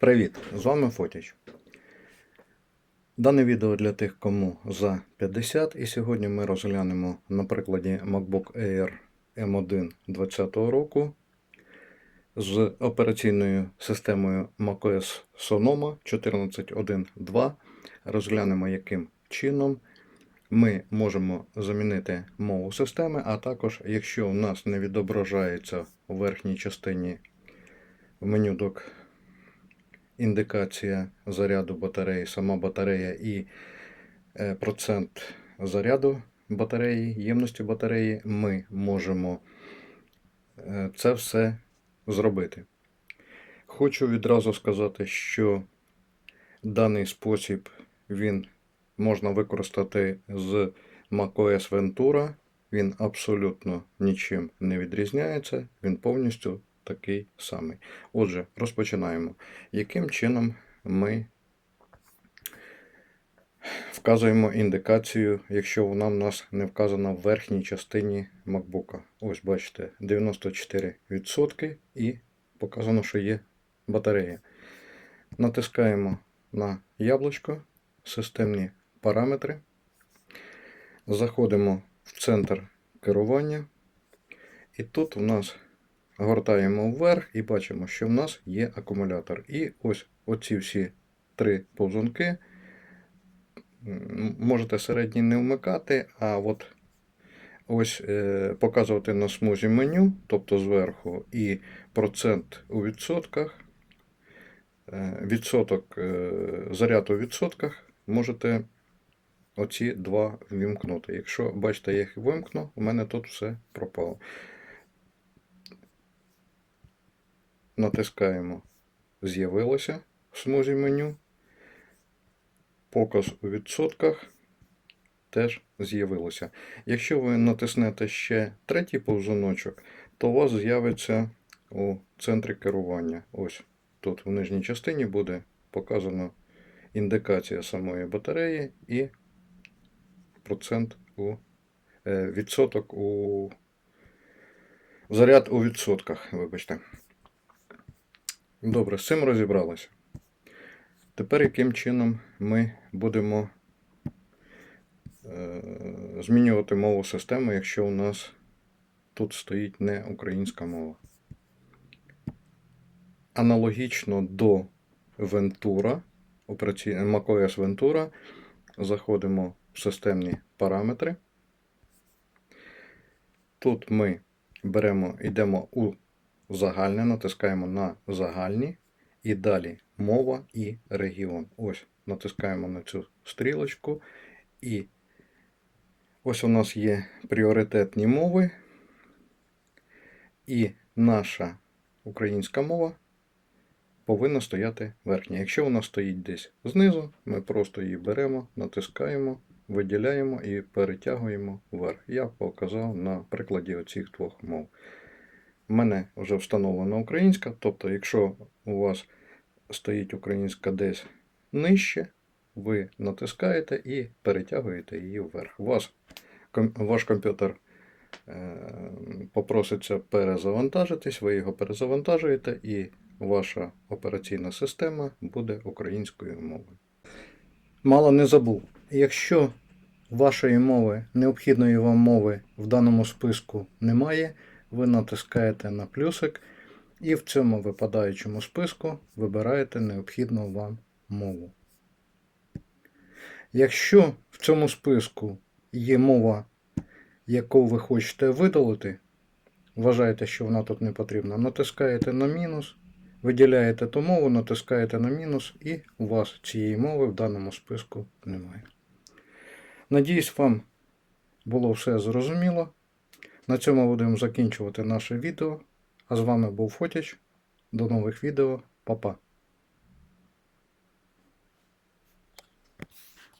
Привіт! З вами Фотіч. Дане відео для тих, кому за 50, і сьогодні ми розглянемо на прикладі MacBook Air M1 2020 року з операційною системою macOS Sonoma 14.1.2. Розглянемо, яким чином ми можемо замінити мову системи, а також, якщо у нас не відображається у верхній частині в меню док індикація заряду батареї, сама батарея і е, процент заряду батареї, ємності батареї, ми можемо е, це все зробити. Хочу відразу сказати, що даний спосіб він можна використати з macOS Ventura. Він абсолютно нічим не відрізняється, він повністю такий самий. Отже, розпочинаємо. Яким чином ми вказуємо індикацію, якщо вона в нас не вказана в верхній частині MacBook. Ось бачите, 94% і показано, що є батарея. Натискаємо на яблучко, системні параметри. Заходимо в центр керування. І тут у нас гортаємо вверх і бачимо, що в нас є акумулятор. І ось оці всі три повзунки. Можете середній не вмикати, а от ось е, показувати на смузі меню, тобто зверху, і процент у відсотках. Е, Відсоток, е, заряд у відсотках можете оці два вімкнути. Якщо бачите, я їх вимкну, у мене тут все пропало. Натискаємо З'явилося в смузі меню. Показ у відсотках теж з'явилося. Якщо ви натиснете ще третій повзуночок, то у вас з'явиться у центрі керування. Ось тут в нижній частині буде показано індикація самої батареї і процент у е, відсоток у заряд у відсотках, вибачте. Добре, з цим розібралися. Тепер яким чином ми будемо е, змінювати мову системи, якщо у нас тут стоїть не українська мова. Аналогічно до Ventura, macOS Ventura, заходимо в системні параметри. Тут ми беремо, йдемо у загальне, натискаємо на загальні і далі мова і регіон. Ось натискаємо на цю стрілочку. І ось у нас є пріоритетні мови. І наша українська мова повинна стояти верхня. Якщо вона стоїть десь знизу, ми просто її беремо, натискаємо, виділяємо і перетягуємо вверх. Я показав на прикладі оцих двох мов. Мене вже встановлена українська, тобто, якщо у вас стоїть українська десь нижче, ви натискаєте і перетягуєте її вверх. Вас, ваш комп'ютер е, попроситься перезавантажитись, ви його перезавантажуєте, і ваша операційна система буде українською мовою. Мало не забув. Якщо вашої мови, необхідної вам мови в даному списку немає, ви натискаєте на плюсик і в цьому випадаючому списку вибираєте необхідну вам мову. Якщо в цьому списку є мова, яку ви хочете видалити, вважаєте, що вона тут не потрібна, натискаєте на мінус, виділяєте ту мову, натискаєте на мінус, і у вас цієї мови в даному списку немає. Надіюсь, вам було все зрозуміло. На цьому будемо закінчувати наше відео. А з вами був Фотіч. До нових відео. Па-па.